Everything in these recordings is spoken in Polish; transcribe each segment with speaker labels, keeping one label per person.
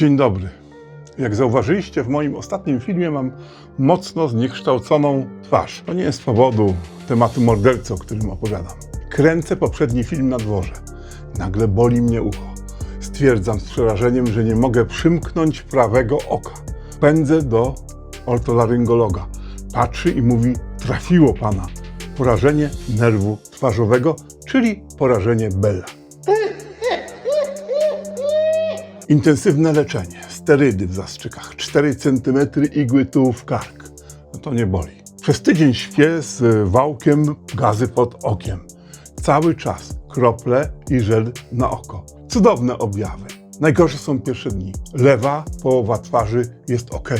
Speaker 1: Dzień dobry. Jak zauważyliście, w moim ostatnim filmie mam mocno zniekształconą twarz. To nie jest powodu tematu mordercy, o którym opowiadam. Kręcę poprzedni film na dworze. Nagle boli mnie ucho. Stwierdzam z przerażeniem, że nie mogę przymknąć prawego oka. Pędzę do ortolaryngologa. Patrzy i mówi: Trafiło pana. Porażenie nerwu twarzowego, czyli porażenie Bella. Intensywne leczenie, sterydy w zastrzykach, 4 cm igły tu w kark. No to nie boli. Przez tydzień śpię z wałkiem gazy pod okiem. Cały czas krople i żel na oko. Cudowne objawy. Najgorsze są pierwsze dni. Lewa połowa twarzy jest ok,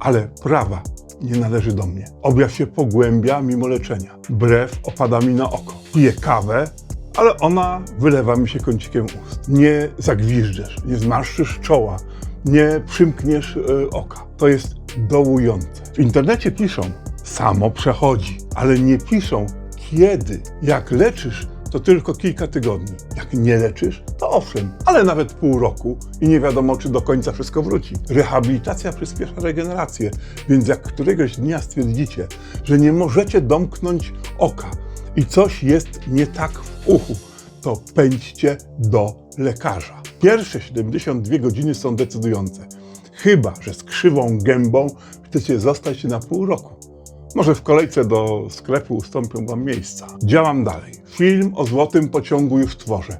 Speaker 1: ale prawa nie należy do mnie. Objaw się pogłębia mimo leczenia. Brew opada mi na oko. Piję kawę, ale ona wylewa mi się kącikiem ust. Nie zagwiżdżesz, nie zmarszczysz czoła, nie przymkniesz y, oka. To jest dołujące. W internecie piszą, samo przechodzi, ale nie piszą kiedy. Jak leczysz, to tylko kilka tygodni. Jak nie leczysz, to owszem, ale nawet pół roku i nie wiadomo, czy do końca wszystko wróci. Rehabilitacja przyspiesza regenerację, więc jak któregoś dnia stwierdzicie, że nie możecie domknąć oka i coś jest nie tak w uchu, to pędźcie do lekarza. Pierwsze 72 godziny są decydujące. Chyba, że z krzywą gębą chcecie zostać na pół roku. Może w kolejce do sklepu ustąpią wam miejsca. Działam dalej. Film o złotym pociągu już tworzę.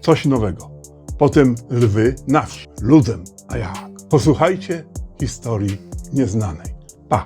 Speaker 1: Coś nowego. Potem lwy na wsi. Ludzem, a jak? Posłuchajcie historii nieznanej. Pa!